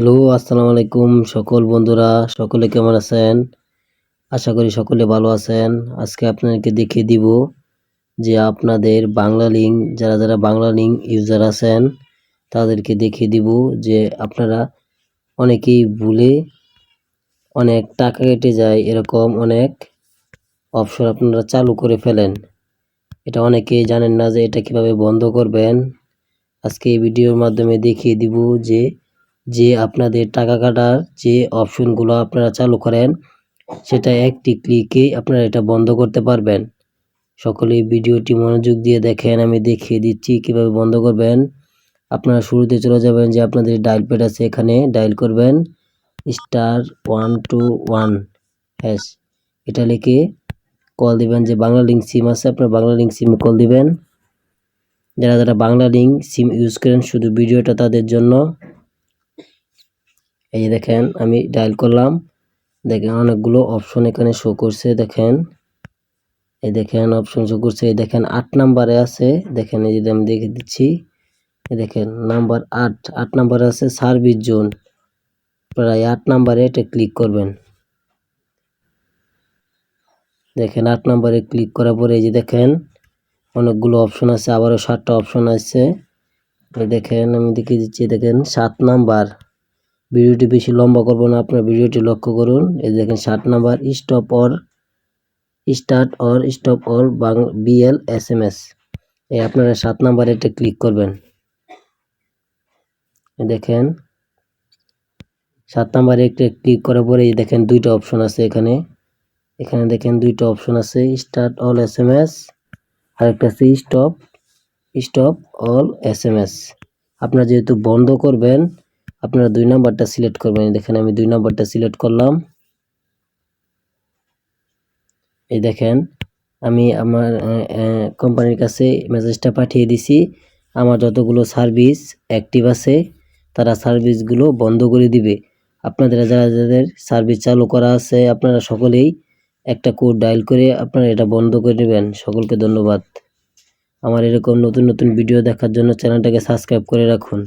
Hello আসসালামু আলাইকুম সকল বন্ধুরা, সকলে কেমন আছেন? আশা করি সকলে ভালো আছেন। আজকে আপনাদেরকে দেখিয়ে দিব যে আপনাদের বাংলা লিঙ্ক যারা যারা বাংলা লিঙ্ক ইউজার আছেন, তাদেরকে দেখিয়ে দিব যে আপনারা অনেকেই ভুলে অনেক টাকা কেটে যায়, এরকম অনেক অপশন আপনারা চালু করে ফেলেন। এটা অনেকেই জানেন না যে এটা কীভাবে বন্ধ করবেন। আজকে এই ভিডিওর মাধ্যমে দেখিয়ে দিব যে যে আপনাদের টাকা কাটার যে অপশনগুলো আপনারা চালু করেন, সেটা একটি ক্লিকে আপনারা এটা বন্ধ করতে পারবেন। সকলে ভিডিওটি মনোযোগ দিয়ে দেখেন, আমি দেখিয়ে দিচ্ছি কীভাবে বন্ধ করবেন। আপনারা শুরুতে চলে যাবেন যে আপনাদের ডায়াল প্যাড আছে এখানে ডায়াল করবেন। Star one two one hash এটা লিখে কল দিবেন যে বাংলা লিঙ্ক সিম আছে, আপনার বাংলা লিঙ্ক সিমে কল দিবেন। যারা যারা বাংলা লিঙ্ক সিম ইউজ করেন, শুধু ভিডিওটা তাদের জন্য। এই দেখেন, আমি ডায়াল করলাম। দেখেন অনেকগুলো অপশন এখানে শো করছে, দেখেন। এই দেখেন অপশন শো করছে, এই দেখেন আট নাম্বারে আছে। দেখেন এই যদি আমি দেখে দিচ্ছি। এই দেখেন নাম্বার আট আট নাম্বারে আছে সার্ভিস জোন। প্রায় আট নাম্বারে এটা ক্লিক করবেন। দেখেন আট নাম্বারে ক্লিক করার পরে এই যে দেখেন, অনেকগুলো অপশন আছে, আবারও সাতটা অপশন আছে। দেখেন, আমি দেখিয়ে দিচ্ছি, দেখেন সাত নাম্বার। ভিডিওটি বেশি লম্বা করব না, আপনার ভিডিওটি লক্ষ্য করুন। এই দেখেন সাত number stop or start or stop all BL S M S এই আপনারা সাত নাম্বারে এটা ক্লিক করবেন। দেখেন সাত নাম্বারে একটা ক্লিক করার পরে এই দেখেন দুইটা অপশন আছে এখানে। এখানে দেখেন দুইটা অপশন আছে start all S M S আর একটা আছে stop stop all S M S আপনারা যেহেতু বন্ধ করবেন আপনারা দুই নাম্বারটা সিলেক্ট করবেন। দেখেন, আমি দুই নাম্বারটা সিলেক্ট করলাম। এই দেখেন, আমি আমার কোম্পানির কাছে মেসেজটা পাঠিয়ে দিছি। আমার যতগুলো সার্ভিস অ্যাক্টিভ আছে, তারা সার্ভিসগুলো বন্ধ করে দিবে। আপনাদের, যারা যাদের সার্ভিস চালু করা আছে, আপনারা সকলেই একটা কোড ডায়াল করে আপনারা এটা বন্ধ করে নেবেন। সকলকে ধন্যবাদ। আমার এরকম নতুন নতুন ভিডিও দেখার জন্য চ্যানেলটাকে সাবস্ক্রাইব করে রাখুন।